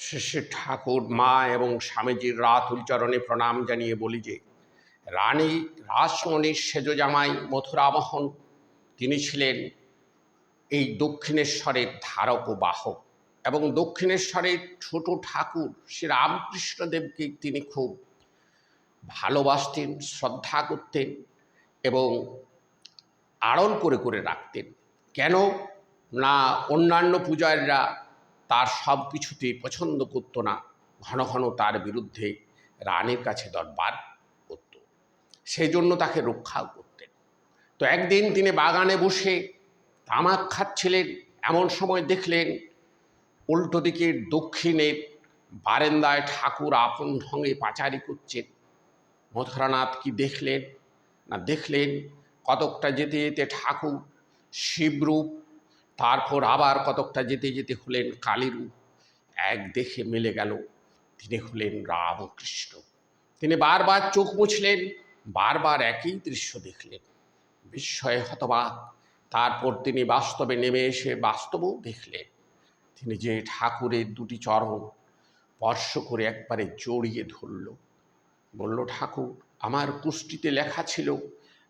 শ্রী ঠাকুর, মা এবং স্বামীজির রাতুল চরণে প্রণাম জানিয়ে বলি যে, রানী রাসমণির সেজ জামাই মথুরামোহন, তিনি ছিলেন এই দক্ষিণেশ্বরের ধারক ও বাহক এবং দক্ষিণেশ্বরের ছোট ঠাকুর শ্রী রামকৃষ্ণদেবকে তিনি খুব ভালোবাসতেন, শ্রদ্ধা করতেন এবং আড়ল করে করে রাখতেন। কেন? না, অন্যান্য পূজারীরা তার সব কিছুতে পছন্দ করতো না। ঘন ঘন তার বিরুদ্ধে রানীর কাছে দরবার করত। সেই জন্য তাকে রক্ষাও করতেন। তো একদিন তিনি বাগানে বসে তামাক খাচ্ছিলেন, এমন সময় দেখলেন উল্টো দিকের দক্ষিণের বারেন্দায় ঠাকুর আপন ঢঙে পাচারি করছেন। মথুরানাথ কি দেখলেন? না দেখলেন? কতকটা যেতে যেতে ঠাকুর শিবরূপ তারপর আবার কতকটা যেতে যেতে হলেন কালীরূপ এক দেখে মিলে গেল। তিনি হলেন রামকৃষ্ণ। তিনি বারবার চোখ মুছলেন, বারবার একই দৃশ্য দেখলেন। বিস্ময়ে হতবাক। তারপর তিনি বাস্তবে নেমে এসে বাস্তবও দেখলেন। তিনি যে ঠাকুরের দুটি চরণ স্পর্শ করে একবারে জড়িয়ে ধরল। বলল, ঠাকুর, আমার কুষ্টিতে লেখা ছিল,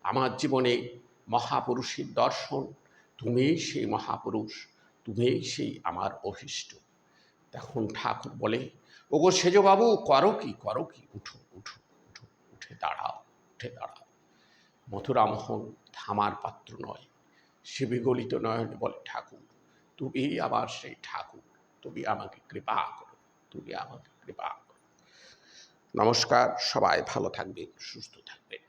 আমার জীবনে মহাপুরুষের দর্শন তুমিই সেই মহাপুরুষ, তুমি সেই আমার অভিষ্ট। তখন ঠাকুর বলে, ওগো সেজবাবু, করো কি করো কি, উঠো উঠো উঠো, উঠে দাঁড়াও উঠে দাঁড়াও। মথুরামোহন থামার পাত্র নয়, সে বিগলিত নয়নে বলে, ঠাকুর, তুমি আবার সেই ঠাকুর, তুমি আমাকে কৃপা করো, তুমি আমাকে কৃপা করো। নমস্কার, সবাই ভালো থাকবেন, সুস্থ থাকবেন।